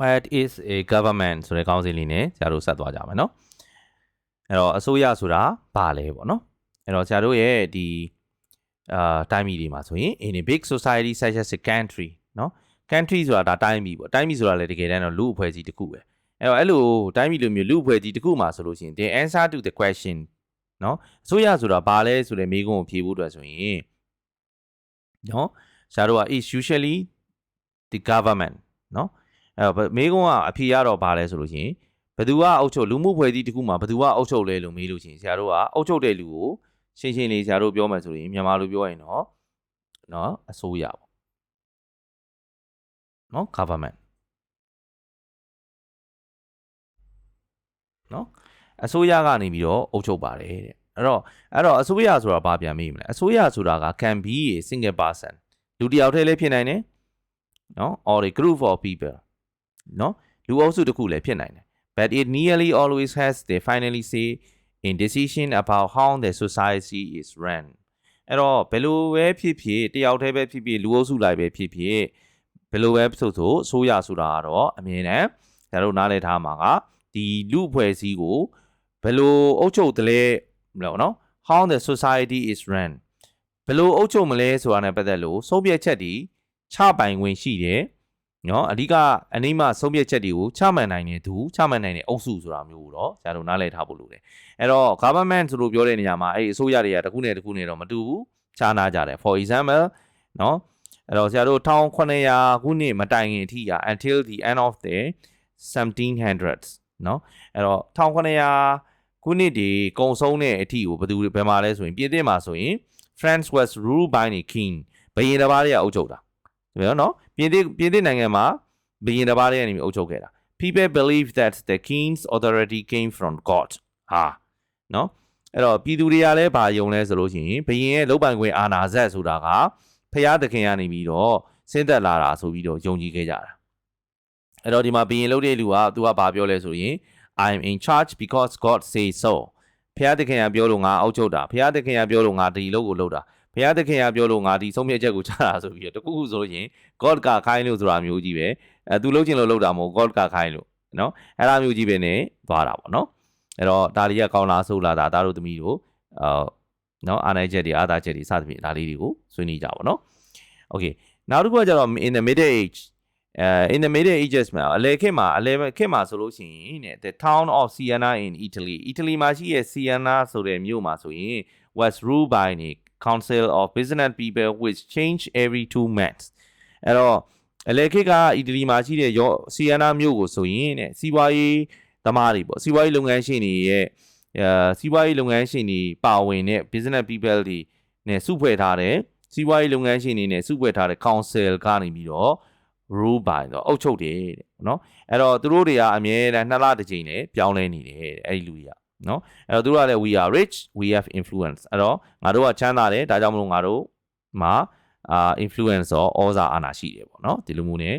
what is a government ဆိုတဲ့ခေါင်းစဉ်လေးနဲ့ဆရာတို့ဆက်သွားကြမယ်เนาะအဲ့တော့အစိုးရဆိုတာဘာလဲပေါ့เนาะအဲ့တော့ဆရာတို့ရဲ့ဒီအာတိုင်းပြည်တွေမှာဆိုရင် in a big society such as a country เนาะ country ဆိုတာဒါတိုင်းပြည်ပေါ့တိုင်းပြည်ဆိုတာလည်းတကယ်တမ်းတော့လူအဖွဲ့အစည်းတစ်ခုပဲအဲ့တော့အဲ့လိုတိုင်းပြည်လိုမျိုးလူအဖွဲ့အစည်းတစ်ခုမှာဆိုလို့ရှိရင် the answer to the question เนาะအစိုးရဆိုတာဘာလဲဆိုတဲ့မေးခွန်းကိုဖြေဖို့အတွက်ဆိုရင်เนาะဆရာတို့က is usually the government เนาะ အဲ့တော့မေးခွန်းကအဖြေရတော့ပါလဲဆိုလို့ရှိရင်ဘသူကအုပ်ချုပ်လူမှုဖွဲ့စည်းတခုမှာဘသူကအုပ်ချုပ်လဲလို့မေးလို့ရှိရင်ဆရာတို့ကအုပ်ချုပ်တဲ့လူကိုရှင်းရှင်းလေးဆရာတို့ပြောမှဆိုရင်မြန်မာလိုပြောရင်တော့နော်အစိုးရပေါ့နော် government နော်အစိုးရကနေပြီးတော့အုပ်ချုပ်ပါတယ်တဲ့အဲ့တော့အဲ့တော့အစိုးရဆိုတာဘာပြန်မိမလဲအစိုးရဆိုတာက can be a single person လူတစ်ယောက်တည်းလည်းဖြစ်နိုင်တယ်နော် or a group of people နော်လူအုပ်စုတစ်ခုလည်းဖြစ်နိုင်တယ် but it nearly always has the finally say in decision about how the society is run အဲ့တော့ဘယ်လိုပဲဖြစ်ဖြစ်တယောက်တည်းပဲဖြစ်ဖြစ်လူအုပ်စုလိုက်ပဲဖြစ်ဖြစ်ဘယ်လိုပဲဆိုဆိုအစိုးရဆိုတာကတော့အမြင်နဲ့ကျွန်တော်တို့နားလည်ထားမှာကဒီလူအဖွဲ့အစည်းကိုဘယ်လိုအုပ်ချုပ်တယ်လဲမလို့နော် how the society is run ဘယ်လိုအုပ်ချုပ်မလဲဆိုတာနဲ့ပတ်သက်လို့ဆုံးဖြတ်ချက်တွေချပိုင်ခွင့်ရှိတယ် နော်အဓိကအနည်းမှဆုံးဖြတ်ချက်တွေကိုချမှတ်နိုင်တဲ့သူချမှတ်နိုင်တဲ့အုပ်စုဆိုတာမျိုးကိုတော့ဆရာတို့နားလည်ထားဖို့လိုတယ်အဲ့တော့ government ဆိုလို့ပြောတဲ့နေရာမှာအဲ့အစိုးရတွေကတစ်ခုနဲ့တစ်ခုနဲ့တော့မတူဘူးခြားနာကြတယ် for example နော်အဲ့တော့ဆရာတို့1900ခုနှစ်မတိုင်ခင်အထိက until the end of the 1700s နော်အဲ့တော့1900ခုနှစ်ဒီကုံဆုံးတဲ့အထိကိုဘယ်သူဘယ်မှာလဲဆိုရင်ပြည်သစ်မှာဆိုရင် France was ruled by the king ဘယင်တစ်ပါးတွေကအုပ်ချုပ်တာဒါပြောနော် ပြည်သစ်ပြည်သစ်နိုင်ငံမှာဘယင်တစ်ပါးတွေကနေအုပ်ချုပ်ခဲ့တာ people believe that the king's authority came from God ဟာနော်အဲ့တော့ပြည်သူတွေကလည်းဘာယုံလဲဆိုလို့ရှိရင်ဘယင်ရဲ့လုတ်ပိုင်ခွင့်အာဏာစက်ဆိုတာကဖျားသခင်ကနေပြီးတော့ဆင်းသက်လာတာဆိုပြီးတော့ယုံကြည်ခဲ့ကြတာအဲ့တော့ဒီမှာဘယင်လုတ်တဲ့လူကသူကဘာပြောလဲဆိုရင် I'm in charge because God say so ဖျားသခင်ကပြောလို့ငါအောက်ချုပ်တာဖျားသခင်ကပြောလို့ငါဒီလုပ်ကိုလုပ်တာ ဖျားသခင်ကပြောလို့ငါဒီဆုံးဖြတ်ချက်ကိုချတာဆိုပြီးတော့တခုခုဆိုလို့ရင် God ကခိုင်းလို့ဆိုတာမျိုးကြီးပဲအဲသူလုပ်ချင်လို့လုပ်တာမဟုတ် God ကခိုင်းလို့နော်အဲ့ဒါမျိုးကြီးပဲနေသွားတာပေါ့နော်အဲ့တော့ဒါတွေကကောင်းလားဆိုလားဒါသားတို့သမီးတို့အာနော်အားနိုင်ချက်တွေအားသာချက်တွေစသဖြင့်ဒါလေးတွေကိုဆွေးနွေးကြပါတော့ Okay နောက်တစ်ခုကကျတော့ in the middle age အဲ in the middle ages မှာအလယ်ခေတ်မှာအလယ်ခေတ်မှာဆိုလို့ရှိရင်တဲ့ the town of Siena in Italy Italy မှာရှိရဲ့ Siena ဆိုတဲ့မြို့မှာဆိုရင် was ruled by a council of business people which change every 2 months အဲ့တော့အလယ်ခေတ်ကအီတလီမှာရှိတဲ့ရော Siena မြို့ကိုဆိုရင်တဲ့စီးပွားရေးသမားတွေပေါ့စီးပွားရေးလုပ်ငန်းရှင်တွေရဲ့အဲစီးပွားရေးလုပ်ငန်းရှင်တွေပါဝင်တဲ့ business people တွေနဲ့စုဖွဲ့ထားတဲ့စီးပွားရေးလုပ်ငန်းရှင်တွေနဲ့စုဖွဲ့ထားတဲ့ council ကနေပြီးတော့ rule by တော့အုပ်ချုပ်တယ်တဲ့နော်အဲ့တော့သူတို့တွေကအမြဲတမ်းနှစ်လတစ်ကြိမ်နဲ့ပြောင်းလဲနေတယ်တဲ့အဲ့ဒီလူတွေက နော်အဲ့တော့သူတို့ကလည်း we are rich we have influence အဲ့တော့ငါတို့ကချမ်းသာတယ်ဒါကြောင့်မလို့ငါတို့မှာအာ influence တော့ဩဇာအာဏာရှိတယ်ပေါ့နော်ဒီလိုမျိုးနဲ့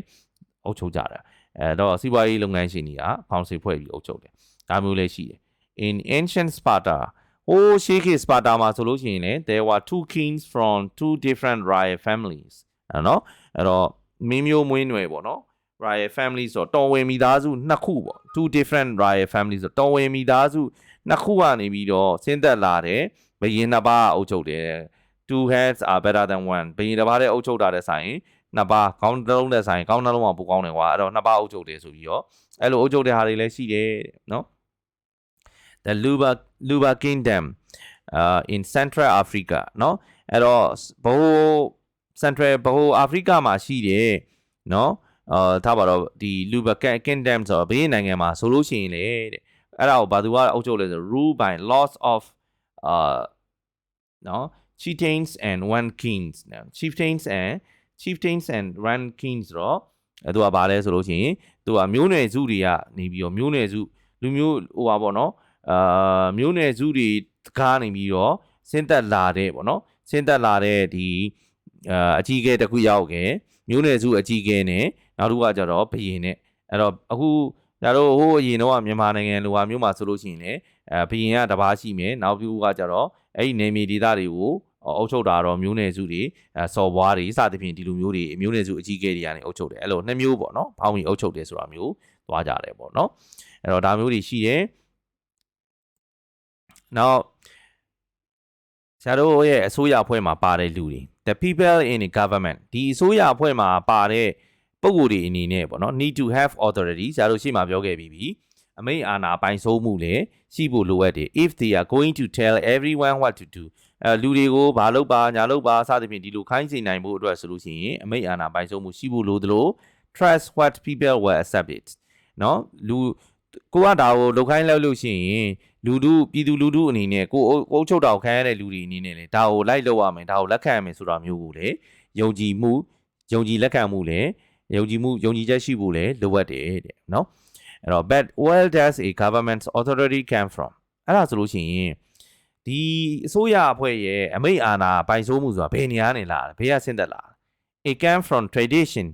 အုပ်ချုပ်ကြတာအဲ့တော့စီးပွားရေးလုပ်ငန်းရှင်တွေက council ဖွဲ့ပြီးအုပ်ချုပ်တယ်ဒါမျိုးလည်းရှိတယ် in ancient Sparta ဟိုးရှေးခေတ် Sparta မှာဆိုလို့ရှိရင်လည်း there were two kings from two different royal families အဲ့နော်အဲ့တော့မင်းမျိုးမွေးနွယ်ပေါ့နော် royal family ဆိုတော့တော်ဝင်မိသားစုနှစ်ခုပေါ့ two different royal families ဆိုတော့တော်ဝင်မိသားစု နှစ်ခုကနေပြီးတော့ဆင်းသက်လာတဲ့ဘယင်နှစ်ပါးအုပ်ချုပ်တယ် two heads are better than one ဘယင်တစ်ပါးတည်းအုပ်ချုပ်တာတဲ့ဆိုင်နှစ်ပါးကောင်းတစ်လုံးတဲ့ဆိုင်ကောင်းနှလုံးကပိုကောင်းတယ်ကွာအဲ့တော့နှစ်ပါးအုပ်ချုပ်တယ်ဆိုပြီးတော့အဲ့လိုအုပ်ချုပ်တဲ့ဟာတွေလည်းရှိတယ်နော် the Luba Luba Kingdom uh in Central Africa เนาะအဲ့တော့ဘိုး Central ဘိုး Africa မှာရှိတယ်เนาะအာထားပါတော့ဒီ Luba Kingdom ဆိုတော့ဘေးနိုင်ငံမှာဆိုလို့ရှိရင်လေတဲ့ အဲ့ဒါကိုဘာသူကအုပ်ချုပ်လဲဆို rule by laws of အာနော် chieftains and rankings နော် chieftains and chieftains and rankings တော့အဲ့သူကဘာလဲဆိုလို့ရှိရင်သူကမျိုးနွယ်စုတွေကနေပြီးတော့မျိုးနွယ်စုလူမျိုးဟိုပါပေါ့နော်အာမျိုးနွယ်စုတွေကားနေပြီးတော့ဆင်းသက်လာတဲ့ပေါ့နော်ဆင်းသက်လာတဲ့ဒီအာအကြီးကဲတစ်ခုရောက်ခဲ့မျိုးနွယ်စုအကြီးကဲနဲ့နောက်တစ်ခုကကြတော့ဘရင်နဲ့အဲ့တော့အခု ဒါတော့ဟိုအရင်တော့မြန်မာနိုင်ငံလိုဟာမျိုးမှာဆိုလို့ရှိရင်လည်းအဲဘယင်ကတပားရှိမယ်နောက်ပြီးကကျတော့အဲ့ဒီနေမီဒေသတွေကိုအုပ်ချုပ်တာတော့မျိုးနယ်စုတွေအဲစော်ဘွားတွေစသဖြင့်ဒီလိုမျိုးတွေမျိုးနယ်စုအကြီးအကဲတွေကနေအုပ်ချုပ်တယ်အဲ့လိုနှစ်မျိုးပေါ့နော်ဖောင်းပြီးအုပ်ချုပ်တယ်ဆိုတာမျိုးသွားကြတယ်ပေါ့နော်အဲ့တော့ဒါမျိုးတွေရှိတယ်နောက်ဆရာတို့ရဲ့အစိုးရအဖွဲ့မှာပါတဲ့လူတွေ the people in the government ဒီအစိုးရအဖွဲ့မှာပါတဲ့ ပုံကိုယ်တွေအနေနဲ့ပေါ့နော် need to have authority ဇာတို့ရှိမှပြောခဲ့ပြီးပြီအမိန့်အာဏာပိုင်ဆိုးမှုလည်းရှိဖို့လိုအပ်တယ် if they are going to tell everyone what to do အဲလူတွေကိုဘာလုပ်ပါညာလုပ်ပါစသဖြင့်ဒီလိုခိုင်းစေနိုင်ဖို့အတွက်ဆိုလို့ရှိရင်အမိန့်အာဏာပိုင်ဆိုးမှုရှိဖို့လိုသလို trust what people will accept it နော်လူကိုကဒါကိုလုပ်ခိုင်းလောက်လို့ရှိရင်လူတို့ပြည်သူလူထုအနေနဲ့ကိုအုပ်ချုပ်တာကိုခံရတဲ့လူတွေအနေနဲ့လည်းဒါကိုလိုက်လုပ်ရမယ်ဒါကိုလက်ခံရမယ်ဆိုတာမျိုးကိုလည်းယုံကြည်မှုယုံကြည်လက်ခံမှုလည်း ယုံကြည်မှုယုံကြည်ချက်ရှိဖို့လည်းလိုအပ်တယ်တဲ့နော်အဲ့တော့ but where does a government authority come from အဲ့ဒါဆိုလို့ရှိရင်ဒီအစိုးရအဖွဲ့ရဲ့အမိန့်အာဏာပိုင်ဆိုးမှုဆိုတာဘယ်နေရာနေလာဘယ်ကဆင့်သက်လာ it came from tradition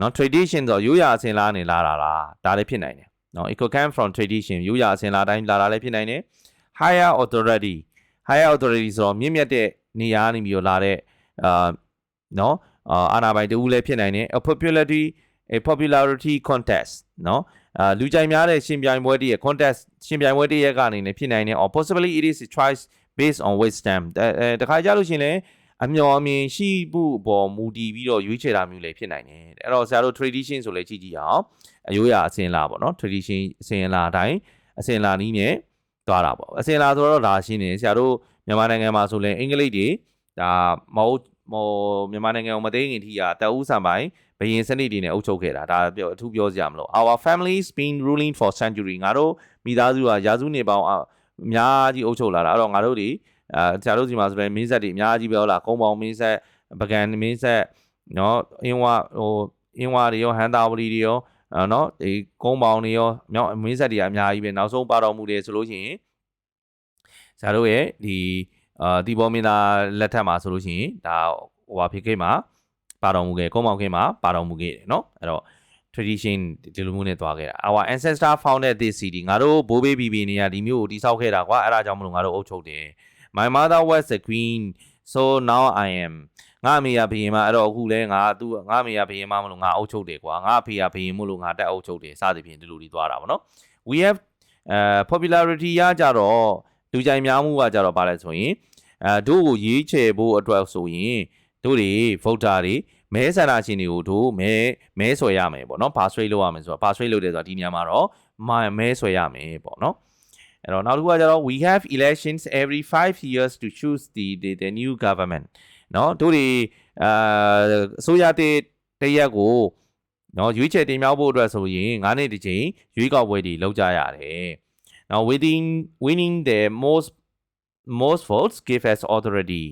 နော် tradition ဆိုရိုးရာအစဉ်လာနေလာတာလားဒါလည်းဖြစ်နိုင်တယ်နော် it came from tradition ရိုးရာအစဉ်လာတိုင်းလာတာလည်းဖြစ်နိုင်တယ် higher authority higher authority ဆိုတော့မြင့်မြတ်တဲ့နေရာနေပြီးတော့လာတဲ့အာနော် အာဏာပိုင်တူလည်းဖြစ်နိုင်တယ် a popularity a popularity contest เนาะအာလူကြိုက်များတဲ့ရှင်ပြိုင်ပွဲတည်းရဲ့ contest ရှင်ပြိုင်ပွဲတည်းရဲ့ကနေလည်းဖြစ်နိုင်တယ် or possibly it is a choice based on wisdom အဲတခါကြလို့ရှိရင်လည်းအမျော်အမြင်ရှိဖို့အပေါ်မူတည်ပြီးတော့ရွေးချယ်တာမျိုးလည်းဖြစ်နိုင်တယ်အဲ့တော့ဆရာတို့ tradition ဆိုလည်းကြည့်ကြည့်အောင်အယိုးရအစင်လာပေါ့နော် tradition အစင်လာအတိုင်းအစင်လာနီးနဲ့သွားတာပေါ့အစင်လာဆိုတော့ဒါရှင်းနေဆရာတို့မြန်မာနိုင်ငံမှာဆိုလည်းအင်္ဂလိပ်တွေဒါမဟုတ် ဟိုမြန်မာနိုင်ငံကိုမသိငင်ထီကတအူးဆံပိုင်းဘယင်စနစ်တွေနဲ့အုပ်ချုပ်ခဲ့တာဒါပြောအထူးပြောစရာမလို our families been ruling for century ငါတို့မိသားစုကရာစုနှစ်ပေါင်းအများကြီးအုပ်ချုပ်လာတာအဲ့တော့ငါတို့တွေအဲဆရာတို့စီမှာဆိုလည်းမင်းဆက်တွေအများကြီးပြောလာကုန်းပေါင်းမင်းဆက်ပကံမင်းဆက်နော်အင်းဝဟိုအင်းဝတွေရောဟန်တာဝလီတွေရောနော်ဒီကုန်းပေါင်းတွေရောမြောက်မင်းဆက်တွေအများကြီးပဲနောက်ဆုံးပါတော်မူတယ်ဆိုလို့ရှိရင်ဆရာတို့ရဲ့ဒီ အာဒီဘောမင်းသားလက်ထက်မှာဆိုလို့ရှိရင်ဒါဟိုဟာဖြစ်ခဲ့မှာပါတော်မူခဲ့ကုန်းပေါင်းခဲ့မှာပါတော်မူခဲ့တယ်နော်အဲ့တော့ tradition ဒီလိုမျိုးနဲ့တွားခဲ့တာ our ancestor founded this city ငါတို့ဘိုးဘေးဘီဘီနေရဒီမျိုးကိုတိဆောက်ခဲ့တာကွာအဲ့ဒါကြောင့်မလို့ငါတို့အုပ်ချုပ်တယ် my mother was the queen so now i am ငါအမေရဘယင်မအဲ့တော့အခုလဲငါသူငါအမေရဘယင်မမလို့ငါအုပ်ချုပ်တယ်ကွာငါအဖေရဘယင်မလို့ငါတက်အုပ်ချုပ်တယ်စသဖြင့်ဒီလိုဒီသွားတာဗောနော် we have uh popularity ရကြတော့ လူကြိုင်များမှုကကြတော့ဗာလဲဆိုရင်အဲတို့ကိုရေးချယ်ဖို့အတွက်ဆိုရင်တို့တွေ voter တွေမဲဆန္ဒရှင်တွေကိုတို့မဲမဲဆွဲရမယ်ပေါ့နော်ဘာဆွဲလို့ရမယ်ဆိုတော့ဘာဆွဲလို့တယ်ဆိုတော့ဒီနေရာမှာတော့မဲဆွဲရမယ်ပေါ့နော်အဲ့တော့နောက်တစ်ခုကကျတော့ we have elections every 5 years to choose the the, the new government เนาะတို့တွေအာအစိုးရတဲ့တရက်ကိုเนาะရွေးချယ်တင်မြှောက်ဖို့အတွက်ဆိုရင်9နှစ်တစ်ချိန်ရွေးကောက်ပွဲတွေလုပ်ကြရတယ်။ Now within winning the most most votes give us authority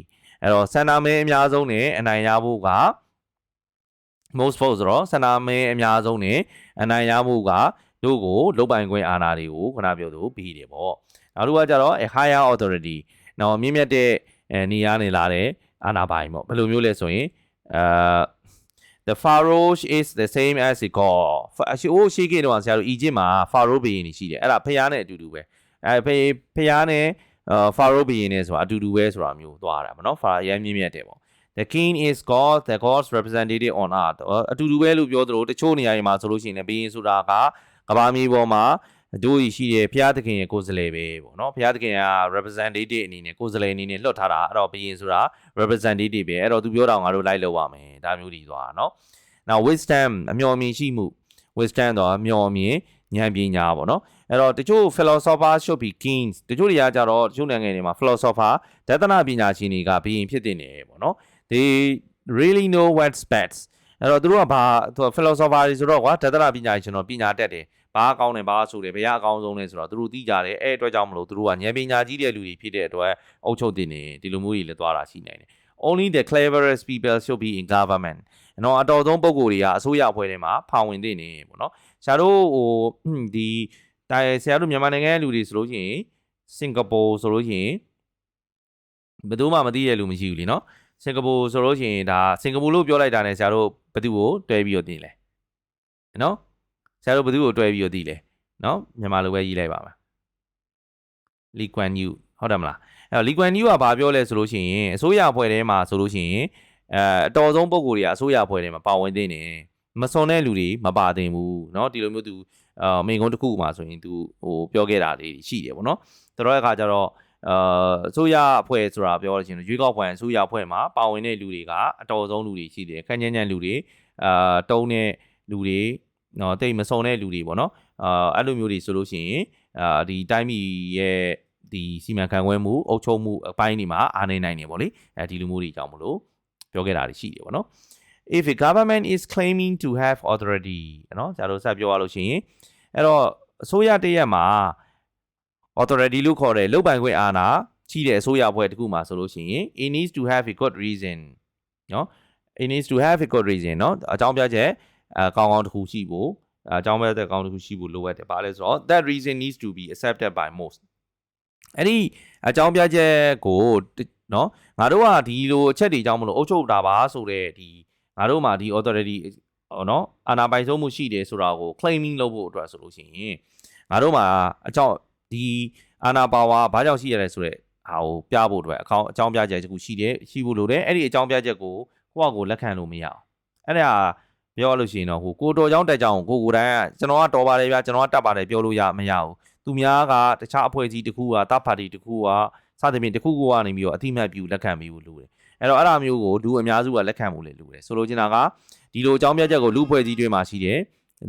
အဲ့တော့ဆန္ဒမဲအများဆုံးနဲ့အနိုင်ရဖို့က most votes ဆိုတော့ဆန္ဒမဲအများဆုံးနဲ့အနိုင်ရမှုကတို့ကိုလုတ်ပိုင်ခွင့်အာဏာတွေကိုခုနပြောသူပြီးတယ်ပေါ့နောက်တစ်ခုကကြတော့ a higher authority နော်မြင့်မြတ်တဲ့နေရာနေလာတဲ့အာဏာပိုင်ပေါ့ဘယ်လိုမျိုးလဲဆိုရင်အာ the pharaoh is the same as the god ရှိအိုးရှိခဲ့တော့ဆရာတို့ Egypt မှာ pharaoh ဘုရင်ရှိတယ်အဲ့ဒါဖျားနဲ့အတူတူပဲအဲဖဖျားနဲ့အာ pharaoh ဘုရင်နဲ့ဆိုတာအတူတူပဲဆိုတာမျိုးသွားတာပေါ့နော် pharaoh ရမ်းမြင့်မြတ်တယ်ပေါ့ the king is god the god's representative on earth အတူတူပဲလို့ပြောသလိုတချို့နေရာတွေမှာဆိုလို့ရှိရင်ဘုရင်ဆိုတာကကဘာမြေပေါ်မှာ တို့ရရှိတဲ့ဘုရားသခင်ရဲ့ကိုယ်စားလှယ်ပဲပေါ့နော်ဘုရားသခင်က representative အနေနဲ့ကိုယ်စားလှယ်အနေနဲ့လွှတ်ထားတာအဲ့တော့ဘုရင်ဆိုတာ representative ပဲအဲ့တော့သူပြောတာငါတို့လိုက်လုပ်ရမယ်ဒါမျိုးတွေသွားနော် now wisdom အမျှော်မြင်ရှိမှု wisdom တော့အမျှော်မြင်ဉာဏ်ပညာပေါ့နော်အဲ့တော့တချို့ philosopher should be kings တချို့တွေကကြတော့တချို့နိုင်ငံတွေမှာ philosopher ဒသနာပညာရှင်တွေကဘုရင်ဖြစ်တဲ့နေပေါ့နော် they really know what's best အဲ့တော့သူတို့ကဘာ philosopher တွေဆိုတော့ကွာဒသနာပညာရှင်တော့ပညာတတ်တယ် ဘာကောင်းတယ်ဘာဆိုတယ်ဘယ်အကောင်းဆုံးလဲဆိုတော့သူတို့သိကြတယ်အဲ့အတွက်ကြောင့်မလို့သူတို့ကဉာဏ်ပညာကြီးတဲ့လူတွေဖြစ်တဲ့အတွက်အုပ်ချုပ်တင်နေဒီလိုမျိုးကြီးလည်းသွားတာရှိနိုင်တယ် only the cleverest people should be in government နော်အတော်ဆုံးပုံကိုယ်တွေကအစိုးရအဖွဲ့ထဲမှာဖောင်ဝင်နေနေပေါ့နော်ဆရာတို့ဟိုဒီတိုင်ဆရာတို့မြန်မာနိုင်ငံရဲ့လူတွေဆိုလို့ရှိရင်စင်ကာပူဆိုလို့ရှိရင်ဘယ်သူမှမသိတဲ့လူမရှိဘူးလीနော်စင်ကာပူဆိုလို့ရှိရင်ဒါစင်ကာပူလို့ပြောလိုက်တာနဲ့ဆရာတို့ဘယ်သူကိုတွဲပြီးတော့တင်လဲနော် ဆရာတို့ဘယ်သူကိုတွဲပြီးတော့သိလဲနော်မြန်မာလိုပဲရေးလိုက်ပါမယ်လီကွမ်ယူဟုတ်တယ်မလား အဲ့တော့လီကွမ်နီးကဘာပြောလဲဆိုလို့ရှိရင်အစိုးရအဖွဲ့ထဲမှာဆိုလို့ရှိရင်အဲအတော်ဆုံးပုံကိုယ်တွေကအစိုးရအဖွဲ့ထဲမှာပါဝင်သင့်တယ်မစွန်တဲ့လူတွေမပါသင့်ဘူးเนาะဒီလိုမျိုးသူအာမိန်ကုန်းတစ်ခုမှဆိုရင်သူဟိုပြောခဲ့တာလေးရှိတယ်ပေါ့နော်တော်တဲ့အခါကျတော့အာအစိုးရအဖွဲ့ဆိုတာပြောလို့ရှိရင်ရွေးကောက်ပွဲအစိုးရအဖွဲ့မှာပါဝင်တဲ့လူတွေကအတော်ဆုံးလူတွေရှိတယ်ခန့်ညံ့ညံ့လူတွေအာတုံးတဲ့လူတွေ နော်တိတ်မစုံတဲ့လူတွေပေါ့နော်အာအဲ့လိုမျိုးတွေဆိုလို့ရှိရင်အာဒီတိုင်းပြည်ရဲ့ဒီစီမံခန့်ခွဲမှုအုပ်ချုပ်မှုအပိုင်းတွေမှာအားနေနိုင်နေပေါ့လေအဲဒီလိုမျိုးတွေကြောင့်မလို့ပြောခဲ့တာတွေရှိတယ်ပေါ့နော် if a government is claiming to have authority เนาะကျွန်တော်ဆက်ပြောရလို့ရှိရင်အဲ့တော့အစိုးရတရက်မှာ authority လို့ခေါ်တဲ့လုပ်ပိုင်ခွင့်အာဏာရှိတဲ့အစိုးရအဖွဲ့တစ်ခုမှာဆိုလို့ရှိရင် it needs to have a good reason เนาะ it needs to have a good reason เนาะအကြောင်းပြချက် အကောင်းကောင်းတစ်ခုရှိဖို့အကြောင်းပဲတဲ့ကောင်းတစ်ခုရှိဖို့လိုအပ်တယ်။ဘာလဲဆိုတော့ that reason needs to be accepted by most အဲ့ဒီအကြောင်းပြချက်ကိုနော်ငါတို့ကဒီလိုအချက်တွေအကြောင်းမလို့အုပ်ချုပ်တာပါဆိုတဲ့ဒီငါတို့မှာဒီ authority နော်အာဏာပိုင်ဆုံးမှုရှိတယ်ဆိုတာကို claiming လုပ်ဖို့အတွက်ဆိုလို့ရှိရင်ငါတို့မှာအကြောင်းဒီအာဏာပါဝါဘာကြောင့်ရှိရလဲဆိုတဲ့ဟာကိုပြဖို့အတွက်အကောင့်အကြောင်းပြချက်တခုရှိတယ်ရှိဖို့လိုတယ်အဲ့ဒီအကြောင်းပြချက်ကိုကိုယ့်အကိုလက်ခံလို့မရအောင်အဲ့ဒါ ပြောရလို့ရှိရင်တော့ဟိုကိုတော်ကြောင်းတက်ကြောင်းကိုကိုတိုင်းကကျွန်တော်ကတော်ပါတယ်ဗျာကျွန်တော်ကတက်ပါတယ်ပြောလို့ရမရဘူးသူများကတခြားအဖွဲ့အစည်းတစ်ခုကတပ်ပါတီတစ်ခုကစသဖြင့်တစ်ခုခုကနေပြီးတော့အတိမတ်ပြုလက်ခံပြီးလို့လိုတယ်အဲ့တော့အဲ့ဒါမျိုးကိုဒူအများစုကလက်ခံမှုလေလိုတယ်ဆိုလိုချင်တာကဒီလိုအကြောင်းပြချက်ကိုလူဖွဲ့စည်းတွေမှာရှိတယ်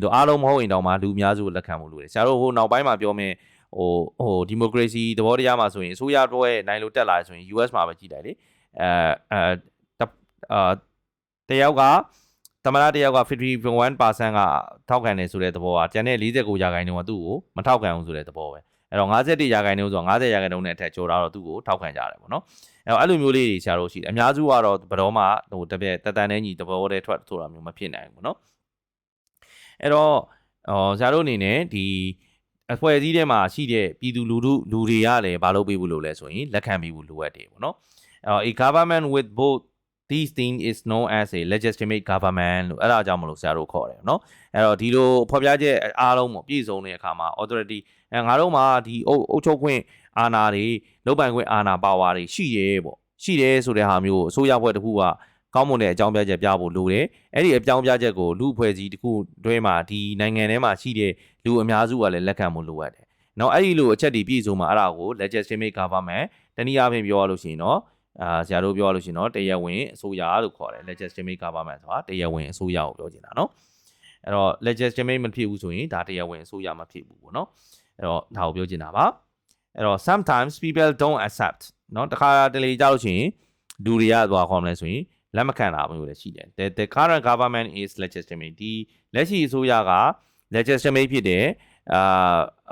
တို့အားလုံးမဟုတ်ရင်တောင်မှလူအများစုကိုလက်ခံမှုလိုတယ်ဆရာတို့ဟိုနောက်ပိုင်းမှာပြောမယ်ဟိုဟိုဒီမိုကရေစီသဘောတရားမှာဆိုရင်အစိုးရတော့ရဲ့နိုင်လို့တက်လာဆိုရင် US မှာပဲကြည့်လိုက်လေအဲအဲအာတယောက်က သမရတယောက်က51%ကထောက်ခံတယ်ဆိုတဲ့သဘောကကျန်တဲ့49ရာခိုင်နှုန်းကသူ့ကိုမထောက်ခံဘူးဆိုတဲ့သဘောပဲအဲ့တော့51ရာခိုင်နှုန်းဆိုတော့50ရာခိုင်နှုန်းနဲ့အထက်ကျော်တာတော့သူ့ကိုထောက်ခံကြတယ်ပေါ့နော်အဲ့တော့အဲ့လိုမျိုးလေးတွေဆရာတို့ရှိတယ်အများစုကတော့ဘယ်တော့မှဟိုတပြက်တတန်နဲ့ညီသဘောတည်းထွက်ဆိုတာမျိုးမဖြစ်နိုင်ဘူးပေါ့နော်အဲ့တော့အော်ဆရာတို့အနေနဲ့ဒီအဖွဲ့အစည်းထဲမှာရှိတဲ့ပြည်သူလူထုလူတွေကလည်းမလုပ်ပေးဘူးလို့လဲဆိုရင်လက်ခံပေးဖို့လိုအပ်တယ်ပေါ့နော်အဲ့တော့ a government with both this thing is known as a legitimate government လို့အဲ့ဒါကြောင့်မလို့ဆရာတို့ခေါ်တယ်เนาะအဲ့တော့ဒီလိုဖော်ပြချက်အားလုံးပေါ့ပြည့်စုံတဲ့အခါမှာ authority အဲငါတို့မှာဒီအုပ်အုပ်ချုပ်ခွင့်အာဏာတွေလုပ်ပိုင်ခွင့်အာဏာပါဝါတွေရှိရဲပေါ့ရှိတယ်ဆိုတဲ့ဟာမျိုးကိုအစိုးရဘက်တစ်ခုကကောင်းမွန်တဲ့အကြောင်းပြချက်ပြဖို့လိုတယ်အဲ့ဒီအကြောင်းပြချက်ကိုလူအဖွဲ့အစည်းတစ်ခုတွဲမှာဒီနိုင်ငံထဲမှာရှိတဲ့လူအများစုကလည်းလက်ခံဖို့လိုအပ်တယ်နောက်အဲ့ဒီလိုအချက်တွေပြည့်စုံမှာအဲ့ဒါကို legitimate government တနည်းအားဖြင့်ပြောရလို့ရှိရင်တော့ အာဆရာတို့ပြောရလို့ရှိရင်တော့တရားဝင်အစိုးရလို့ခေါ်တယ် legitimate government ဆိုတာတရားဝင်အစိုးရကိုပြောချင်တာเนาะအဲ့တော့ legitimate မဖြစ်ဘူးဆိုရင်ဒါတရားဝင်အစိုးရမဖြစ်ဘူးပေါ့เนาะအဲ့တော့ဒါကိုပြောချင်တာပါအဲ့တော့ sometimes people don't accept เนาะတခါတလေကြောက်လို့ရှိရင်လူတွေကသွားခေါ်မလဲဆိုရင်လက်မခံတာမျိုးလည်းရှိတယ် the, the current government is legitimate ဒီလက်ရှိအစိုးရက legitimate ဖြစ်တယ်အာ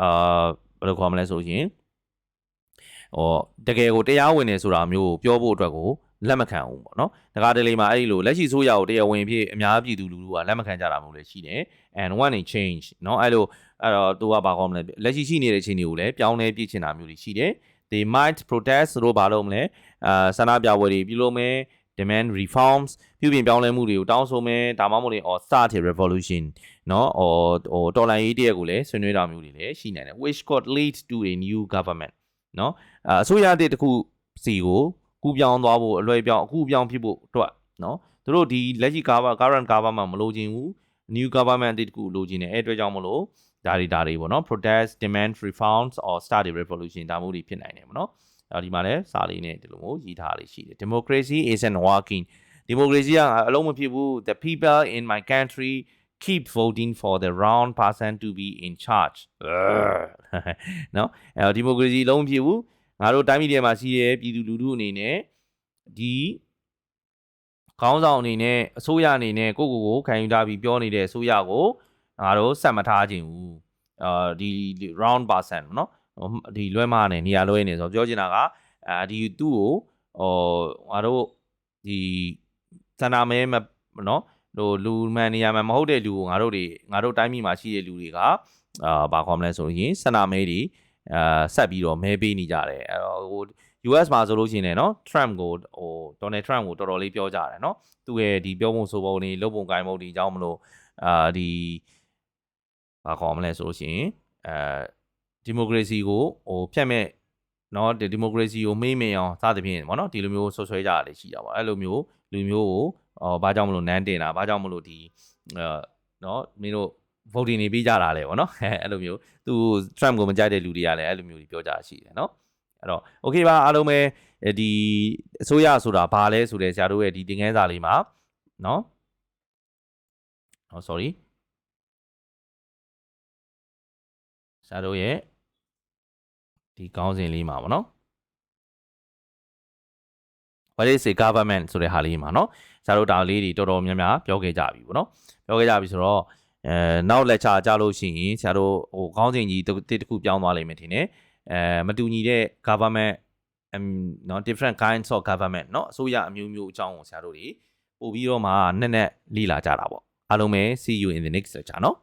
အာဘယ်လိုခေါ်မလဲဆိုရင် ဟောတကယ်ကိုတရားဝင်နေဆိုတာမျိုးကိုပြောဖို့အတွက်ကိုလက်မခံဘူးပေါ့နော်။ဒါကတလေမှာအဲ့ဒီလိုလက်ရှိဆိုးရကိုတရားဝင်ဖြစ်အများပြည်သူလူထုကလက်မခံကြတာမျိုးလည်းရှိတယ်။ and when they change เนาะအဲ့လိုအဲ့တော့သူကဘာကောင်းမလဲလက်ရှိရှိနေတဲ့အခြေအနေကိုလည်းပြောင်းလဲပြစ်ချင်တာမျိုးတွေရှိတယ်။ they might protest တို့ဘာလို့မလဲအာဆန္ဒပြပွဲတွေပြုလုပ်မယ် demand reforms ပြုပြင်ပြောင်းလဲမှုတွေကိုတောင်းဆိုမယ်ဒါမှမဟုတ်ရင် or start a revolution เนาะ or or တော်လှန်ရေးတရက်ကိုလည်းဆွေးနွေးတာမျိုးတွေလည်းရှိနိုင်တယ် which could lead to a new government နော်အစိုးရအသစ်တစ်ခုစီကိုကူပြောင်းသွားဖို့အလွယ်ပြောင်းအကူပြောင်းဖြစ်ဖို့အတွက်နော်သူတို့ဒီလက်ရှိ cover current cover မှာမလိုချင်ဘူး new government အသစ်တစ်ခုလိုချင်တယ်အဲအတွက်ကြောင့်မလို့ဒါတွေဒါတွေပေါ့နော် protest demand reforms or start a revolution ဒါမျိုးတွေဖြစ်နိုင်တယ်ပေါ့နော်အဲဒီမှာလည်းစာလေးနဲ့ဒီလိုမျိုးရေးထားလေးရှိတယ် democracy isn't working democracy ကအလုံးမဖြစ်ဘူး the people in my country keep voting for the wrong person to be in charge နော်အဲဒီမိုကရေစီလုံးမဖြစ်ဘူးငါတို့တိုင်းပြည်ထဲမှာရှိတဲ့ပြည်သူလူထုအနေနဲ့ဒီခေါင်းဆောင်အနေနဲ့အစိုးရအနေနဲ့ကိုကိုကိုခံယူထားပြီးပြောနေတဲ့အစိုးရကိုငါတို့ဆက်မထားခြင်းဘူးအာဒီ round person เนาะဒီလွဲမနဲ့နေရာလွဲနေဆိုတော့ပြောချင်တာကအာဒီသူ့ကိုဟိုငါတို့ဒီစန္ဒမဲမเนาะ ဟိုလူမှန်နေရာမှာမဟုတ်တဲ့လူကိုငါတို့တွေငါတို့တိုင်းပြည်မှာရှိတဲ့လူတွေကအာဘာခေါ်မလဲဆိုရင်စန္ဒမဲတွေအာဆက်ပြီးတော့မဲပေးနေကြတယ်အဲ့တော့ဟို US မှာဆိုလို့ရှိရင်လည်းเนาะ Trump ကိုဟို Donald Trump ကိုတော်တော်လေးပြောကြတယ်เนาะသူ့ရဲ့ဒီပြောပုံဆိုပုံတွေလုပ်ပုံကိုင်ပုံတွေအကြောင်းမလို့အာဒီဘာခေါ်မလဲဆိုလို့ရှိရင်အဲဒီမိုကရေစီကိုဟိုဖျက်မဲ့ နော်ဒီဒီမိုကရေစီကိုမေးမြင်အောင်စသဖြင့်ပေါ့နော်ဒီလိုမျိုးဆွဆွဲကြတာလည်းရှိတာပေါ့အဲ့လိုမျိုးလူမျိုးကို အော်ဘာကြောင့်မလို့နန်းတင်တာဘာကြောင့်မလို့ဒီအဲနော်မင်းတို့ voting နေပြီးကြတာလဲပေါ့နော်အဲအဲ့လိုမျိုးသူ Trump ကိုမကြိုက်တဲ့လူတွေကလည်းအဲ့လိုမျိုးတွေပြောကြတာရှိတယ်နော်အဲ့တော့ okay ပါအားလုံးပဲဒီအစိုးရဆိုတာဘာလဲဆိုတဲ့ဆရာတို့ရဲ့ဒီသင်ခန်းစာလေးမှာနော်ဟော sorry ဆရာတို့ရဲ့ဒီကောင်းစဉ်လေးမှာပေါ့နော် what is a government ဆိုတဲ့ဟာလေးမှာเนาะ ဆရာတို့ဒါလေးတွေတော်တော်များများပြောခဲ့ကြပြီပေါ့နော်ပြောခဲ့ကြပြီဆိုတော့အဲနောက် lecture ကြလို့ရှိရင်ဆရာတို့ဟိုခေါင်းစဉ်ကြီးတစ်တစ်ခုပြောင်းသွားလိမ့်မယ်ထင်တယ်အဲမတူညီတဲ့ government အမ်เนาะ different kinds of government เนาะအစိုးရအမျိုးမျိုးအကြောင်းကိုဆရာတို့တွေပို့ပြီးတော့မှနက်နက်လေ့လာကြတာပေါ့အားလုံးပဲ see you in the next lecture เนาะ